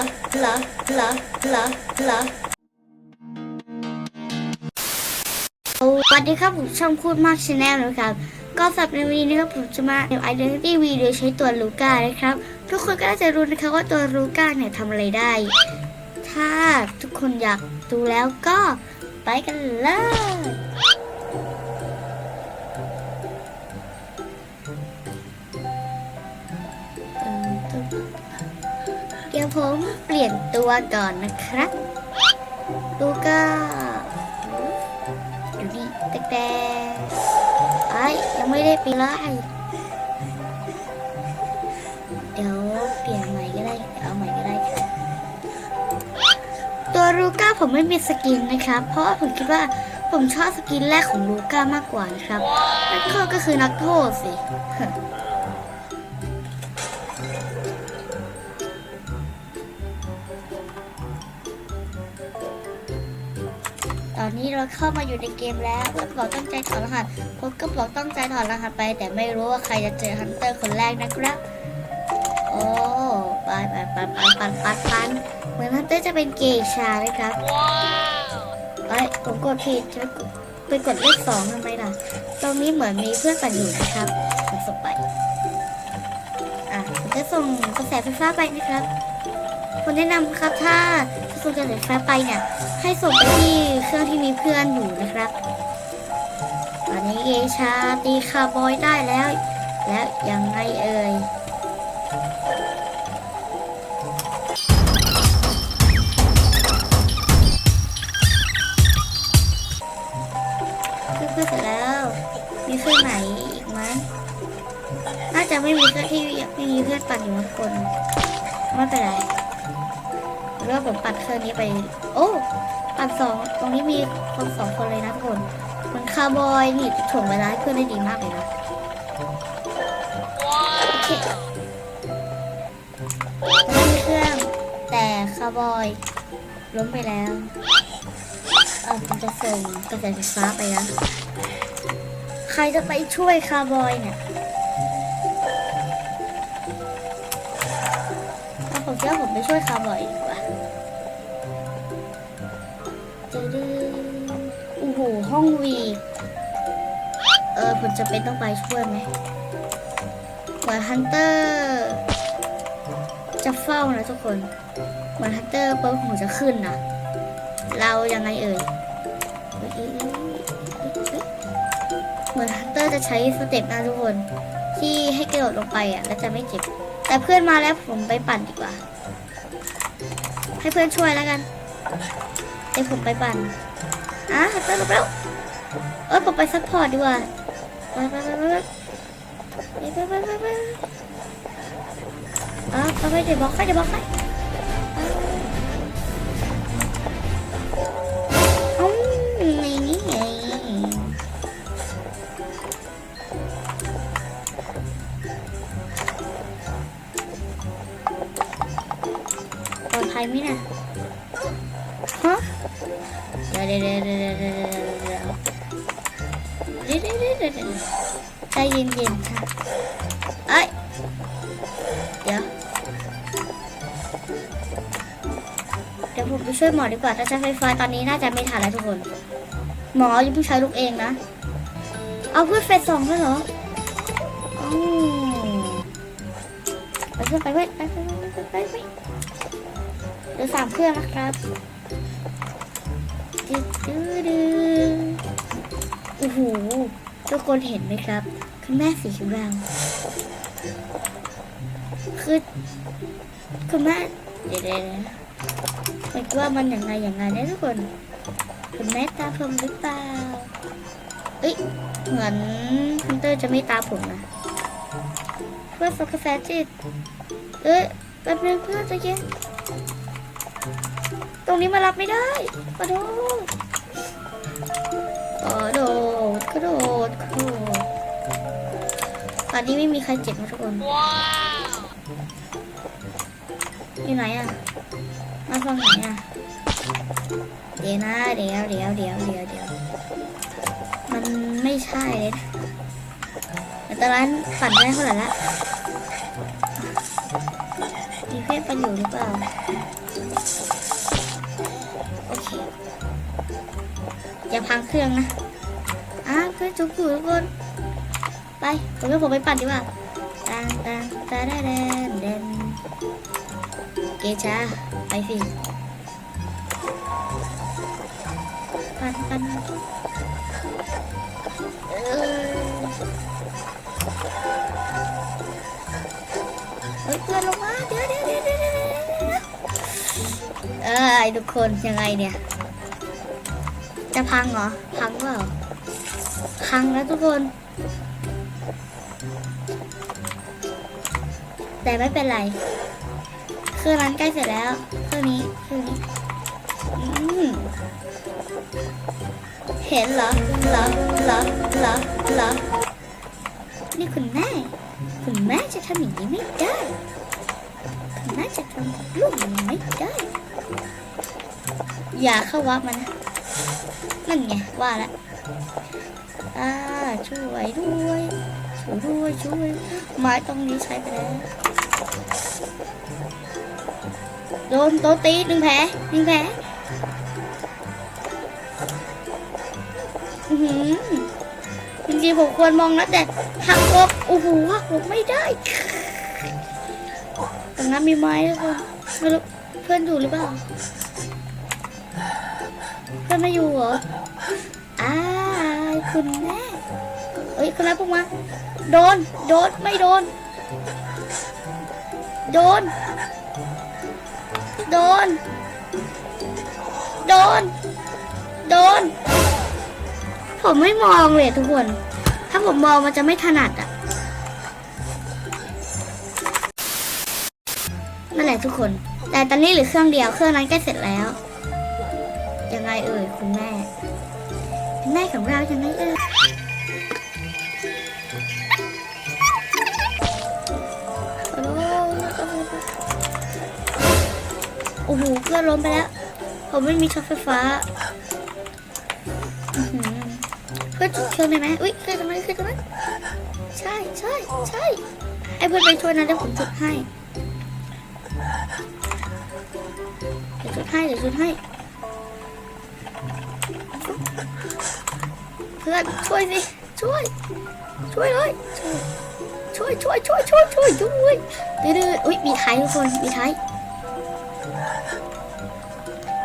ละละละละละสวัสดีครับผมช่องพูดมากชาแนลนะครับก็สำหรับในวันนี้นะครับผมจะมาเอ Identity V โดยใช้ตัวลูก้านะครับ ทุกคนก็น่าจะรู้นะคะว่าตัวลูก้าเนี่ยทำอะไรได้ ถ้าทุกคนอยากดูแล้วก็ไปกันเลย ผมเปลี่ยนตัวก่อนนะครับลูก้าอยู่นี่แต่แต่ไอ้ยยังไม่ได้ไปไล่เดี๋ยวเปลี่ยนใหม่ก็ได้เดี๋ยวเอาใหม่ก็ได้ครับตัวลูก้าผมไม่มีสกินนะครับ เพราะผมคิดว่าผมชอบสกินแรกของลูก้ามากกว่านะครับนั่นก็คือนักโทษสิ อนนี้เราเข้ามาอยู่ในเกมแล้วเพื่อนบอกตั้งใจถอดรหัสผมก็บอกตั้งใจถอดรหัสไป แต่ไม่รู้ว่าใครจะเจอฮันเตอร์คนแรกนะครับ โอ้ไปไปไปไปปันปันปันเหมือนฮันเตอร์จะเป็นเกย์ชาเลยครับเอ้ยผมกดผิดจะไปกดเลขสองทำไมล่ะ ตรงนี้เหมือนมีเพื่อนกันอยู่นะครับผมส่งไป อะผมจะส่งกระแสไฟฟ้าไปนะครับผมแนะนำครับถ้า ส่งกระแสไฟฟ้าไปเนี่ย ให้ส่งไปที่เครื่องที่มีเพื่อนอยู่นะครับตอนนี้เอชาตีคาร์บอยได้แล้ว แล้วยังไงเอ่ยเพื่อนเสร็จแล้ว มีเครื่องไหนอีกไหมน่าจะไม่มีเครื่องที่ไม่มีเพื่อนปั่นอยู่ทุกคนไม่เป็นไร หรือว่าผมปัดเครื่องนี้ไป โอ้ปัดสองตรงนี้มีคนสองคนเลยนะทุกคนมันคาร์บอยนี่ถ่วงเวลาให้เพื่อนได้ดีมากเลยนะโอเคไม่มีเครื่องแต่คาร์บอยล้มไปแล้วเออผมจะส่งกระแสไฟฟ้าไปนะใครจะไปช่วยคาร์บอยเนี่ยเอาผมเชื่อผมไปช่วยคาร์บอย จะดื้อโอ้โห ห้องวี เออ ผมจะเป็นต้องไปช่วยไหมเหมือนฮันเตอร์ จะเฝ้านะทุกคน เหมือนฮันเตอร์เปิ้ลหูจะขึ้นนะ เรายังไงเอ่ยเอ้ยเอ้ยเอ้ยเอ้ยเอ้ยเหมือนฮันเตอร์จะใช้สเต็ปนะทุกคน ที่ให้กระโดดลงไปอะ แล้วจะไม่เจ็บ แต่เพื่อนมาแล้วผมไปปั่นดีกว่า ให้เพื่อนช่วยแล้วกัน เดี๋ยวผมไปปั่นอะฮัตเตอร์ลงไปแล้วเออผมไปซัพพอร์ตดีกว่าไปไปไปไปไปไปไปไปอะไปไปเดี๋ยวบอกให้เดี๋ยวบอกให้อืมนี่นี่ไงปลอดภัยไหมนะ ฮะเดี๋ยวเดี๋ยวเดี๋ยวเดี๋ยวเดี๋ยวเดี๋ยวใจเย็นๆค่ะเอ้ยเดี๋ยวเดี๋ยวผมไปช่วยหมอดีกว่าถ้าใช้ไฟฟ้าตอนนี้น่าจะไม่ทานแล้วทุกคน หมอยังเพิ่งใช้ลูกเองนะ เอาเพื่อเฟสสองด้วยเหรอไปเพื่อนไปเพื่อนไปเพื่อนไปเพื่อนเพื่อสามเพื่องนะครับ ดื้อดื้อดูโอ้โหทุกคนเห็นไหมครับคุณแม่สีของเราคือคุณแม่เดี๋ยวเดี๋ยนะไม่ว่ามันอย่างไรอย่างไรนะทุกคนคุณแม่ตาผมหรือเปล่าเอ้ยเหมือนฮันเตอร์จะไม่ตาผมนะเพื่อสกแฟจิตเอ้ยแป๊บนึงเพื่อนจะเย็นตรงนี้มารับไม่ได้กระโดด กระโดดกระโดดกระโดดตอนนี้ไม่มีใครเจ็บนะทุกคนอยู่ไหนอะมาฟังไหนอะเดี๋ยวนะเดี๋ยวเดี๋ยวเดี๋ยวเดี๋ยวเดี๋ยวมันไม่ใช่เลยนะแต่ตอนนั้นปั่นได้เท่าไหร่ละมีเพื่พื่อนปันอยู่หรือเปล่าโอเค อย่าพังเครื่องนะอะเพื่อนจุกอยู่ทุกคนไปผมว่าผมไปปั่นดีกว่าตังตังตาดาแดนเดนเกจ้าไปสิปั่นปั่นเออเฮ้ยเพื่อนลงมาเดี๋ยวเดี๋ยวเดี๋ยวเดี๋ยวเดี๋ยวเดี๋ยวเอ้ยทุกคนยังไงเนี่ย จะพังเหรอ พังเปล่าพังแล้วทุกคน แต่ไม่เป็นไรเครื่องนั้นใกล้เสร็จแล้วเครื่องนี้เครื่องนี้เห็นเหรอเหรอเหรอเหรอเหรอนี่คุณแม่ คุณแม่จะทำอย่างนี้ไม่ได้คุณแม่จะทำลูกอย่างนี้ไม่ได้ อย่าเข้าวับมันนะ นั่นไงว่าแล้วอ่าช่วยด้วยช่วยด้วยช่วยไม้ตรงนี้ใช้ไปแล้วโดนโตตีหนึ่งแผลหนึ่งแผลอือหือจริงๆผมควรมองนะแต่หักลบโอ้โหหักลบไม่ได้ตรงนั้นมีไม้ทุกคนไม่รู้เพื่อนอยู่หรือเปล่า ไม่อยู่เหรออ้ายคุณแม่เอ้ยคุณแม่พวกมาโดน โดน ไม่โดน โดน โดน โดน โดน ผมไม่มองเลยทุกคน ถ้าผมมองมันจะไม่ถนัดอะนั่นแหละทุกคน แต่ตอนนี้เหลือเครื่องเดียว เครื่องนั้นใกล้เสร็จแล้ว ยังไงเอ่ยคุณแม่คุณแม่ของเรายังไงเอ่ยโอ้โหเพื่อนล้มไปแล้ว ผมไม่มีช็อตไฟฟ้าเพื่อนจุดเครื่องได้ไหมอุ้ยเครื่องตรงนั้นเครื่องตรงนั้นใช่ใช่ใช่ให้เพื่อนไปช่วยนะเดี๋ยวผมจุดให้เดี๋ยวจุดให้เดี๋ยวจุดให้ เพื่อนช่วยสิช่วย ช่วยเลยช่วยช่วยช่วยช่วยช่วยช่วยดื้อๆอุ้ยมีไทยทุกคนมีไทย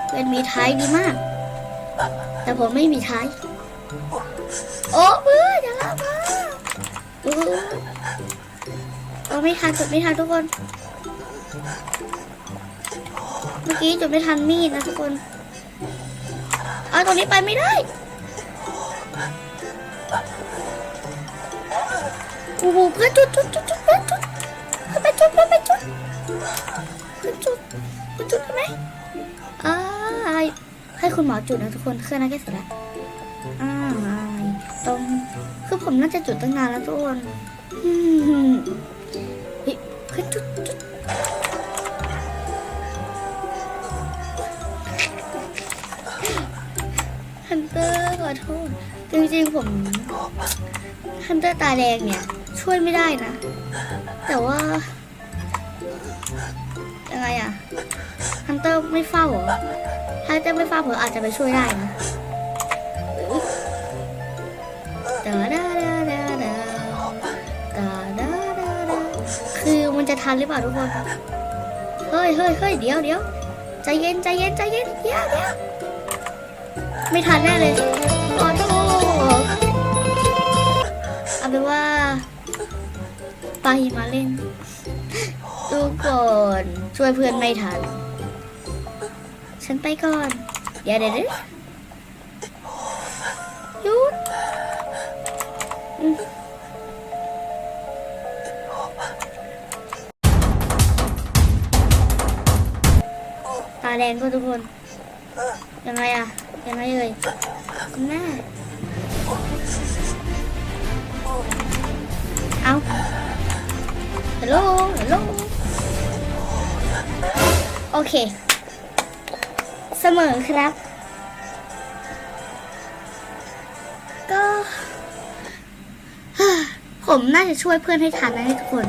เพื่อนมีไทยดีมาก แต่ผมไม่มีไทยโอ้เพื่อนอย่าละมาเอาไม่ทันจุดไม่ทันทุกคน เมื่อกี้จุดไม่ทันมีดนะทุกคน เอาตรงนี้ไปไม่ได้โอ้โหเพื่อนจุดจุดจุดจุดเพื่อนจุดเพื่อนไปจุดเพื่อนไปจุดเพื่อนจุดเพื่อนจุดได้ไหมอ้ายให้คุณหมอจุดนะทุกคนเครื่องนั้นกล้เสร็จแล้วอ้ายตรงคือผมน่าจะจุดตั้งนานแล้วทุกคน อโทษ จริงๆผมฮันเตอร์ตาแดงเนี่ย ช่วยไม่ได้นะ แต่ว่า ยังไงอะฮันเตอร์ไม่เฝ้าเหรอถ้าฮันเตอร์ไม่เฝ้าผมอาจจะไปช่วยได้นะดาดาดาดาดาดาดาดาดาคือมันจะทันหรือเปล่าทุกคน เฮ้ยเฮ้ยเฮ้ยเดี๋ยวเดี๋ยวใจเย็นใจเย็นใจเย็นเดี๋ยวเดี๋ยวไม่ทันแน่เลย เอว่าไปมาเล่นดูก่อนช่วยเพื่อนไม่ทัน ฉันไปก่อนเดี๋ยวเดี๋ยวเดี๋ยวหยุดตาแดงก็ทุกคน ยังไงอะยังไงเอ่ยคุณแม่ เอาฮัลโหลฮัลโหลโอเค เสมอครับ ก็ ผมน่าจะช่วยเพื่อนให้ทันนะทุกคน